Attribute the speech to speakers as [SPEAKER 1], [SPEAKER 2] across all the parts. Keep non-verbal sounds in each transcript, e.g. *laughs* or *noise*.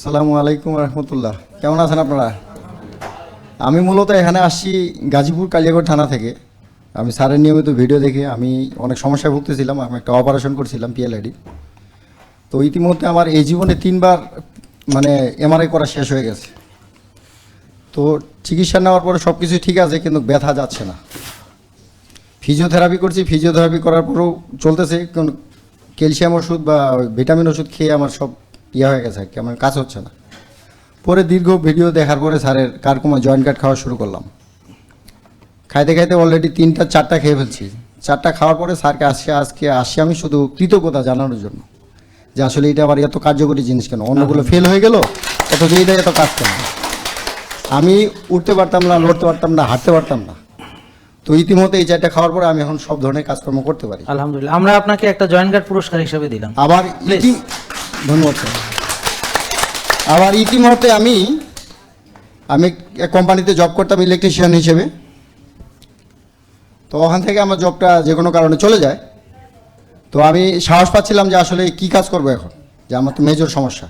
[SPEAKER 1] আসসালামু আলাইকুম রহমতুল্লাহ। কেমন আছেন আপনারা? আমি মূলত এখানে আসছি গাজীপুর কালিয়াগড় থানা থেকে। আমি স্যারের নিয়মিত ভিডিও দেখে আমি অনেক সমস্যায় ভুগতেছিলাম, আমি একটা অপারেশন করছিলাম পিএলআইডি তো ইতিমধ্যে আমার এই জীবনে তিনবার মানে এমআরআই করা শেষ হয়ে গেছে। তো চিকিৎসা নেওয়ার পরে সব কিছু ঠিক আছে, কিন্তু ব্যথা যাচ্ছে না। ফিজিওথেরাপি করছি, ফিজিওথেরাপি করার পরেও চলতেছে ক্যালসিয়াম ওষুধ বা ভিটামিন ওষুধ খেয়ে আমার সব ইয়ে হয়ে গেছে আর কি আমার কাজ হচ্ছে না। পরে দীর্ঘ ভিডিও দেখার পরে স্যারের কারকুমা জয়েন্ট কার্ড খাওয়া শুরু করলাম। খাইতে খাইতে অলরেডি তিনটা চারটা খেয়ে ফেলছি। চারটা খাওয়ার পরে স্যারকে আসছে আজকে আসছি আমি শুধু কৃতজ্ঞতা জানানোর জন্য। যে আসলে এটা আবার এত কার্যকরী জিনিস কেন? অন্যগুলো ফেল হয়ে গেল অথচ এইটা এত কাজ কেন? আমি উঠতে পারতাম না লড়তে পারতাম না হাঁটতে পারতাম না। তো ইতিমধ্যে এই চারটা খাওয়ার পরে আমি এখন সব ধরনের কাজকর্ম করতে পারি।
[SPEAKER 2] আলহামদুলিল্লাহ। আমরা আপনাকে একটা জয়েন্ট গার্ড পুরস্কার হিসেবে দিলাম।
[SPEAKER 1] আবার ধন্যবাদ স্যার। আবার ইতিমধ্যে আমি আমি এক কোম্পানিতে জব করতাম ইলেকট্রিশিয়ান হিসেবে। তো ওখান থেকে আমার জবটা যে কোনো কারণে চলে যায়। তো আমি সাহস পাচ্ছিলাম যে আসলে কি কাজ করব এখন যে আমার তো মেজর সমস্যা।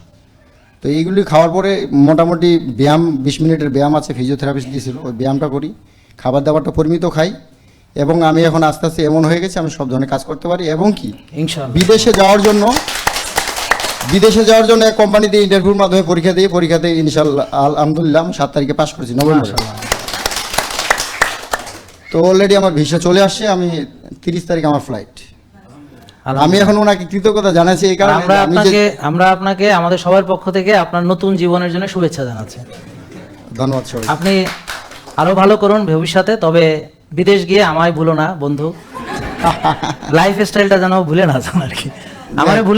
[SPEAKER 1] তো এইগুলি খাওয়ার পরে মোটামুটি ব্যায়াম বিশ মিনিটের ব্যায়াম আছে ফিজিওথেরাপিস্ট দিয়েছিল ওই ব্যায়ামটা করি। খাবার দাবারটা পরিমিত খাই এবং আমি এখন আস্তে আস্তে এমন হয়ে গেছে আমি সব ধরনের কাজ করতে পারি এবং কি বিদেশে যাওয়ার জন্য বিদেশে যাওয়ার জন্য এক কোম্পানিতে ইন্টারভিউর মাধ্যমে পরীক্ষা দিয়ে পরীক্ষাতে ইনশাল্লাহ আলহামদুলিল্লাহ আমি সাত তারিখে পাশ করেছি নভেম্বরে। তো অলরেডি আমার ভিসা চলে আসছে আমি তিরিশ তারিখ আমার ফ্লাইট আমি এখন ওনাকে কৃতজ্ঞতা জানাচ্ছি এই কারণে
[SPEAKER 2] আমরা আপনাকে আমরা আপনাকে আমাদের সবার পক্ষ থেকে আপনার নতুন জীবনের জন্য শুভেচ্ছা জানাচ্ছি।
[SPEAKER 1] ধন্যবাদ সবাই
[SPEAKER 2] আপনি আরও ভালো করুন ভবিষ্যতে তবে বিদেশ গিয়ে আমায় ভুলো না বন্ধু। *laughs* লাইফ স্টাইলটা যেন ভুলে না যান আর কি। আমারে ভুলে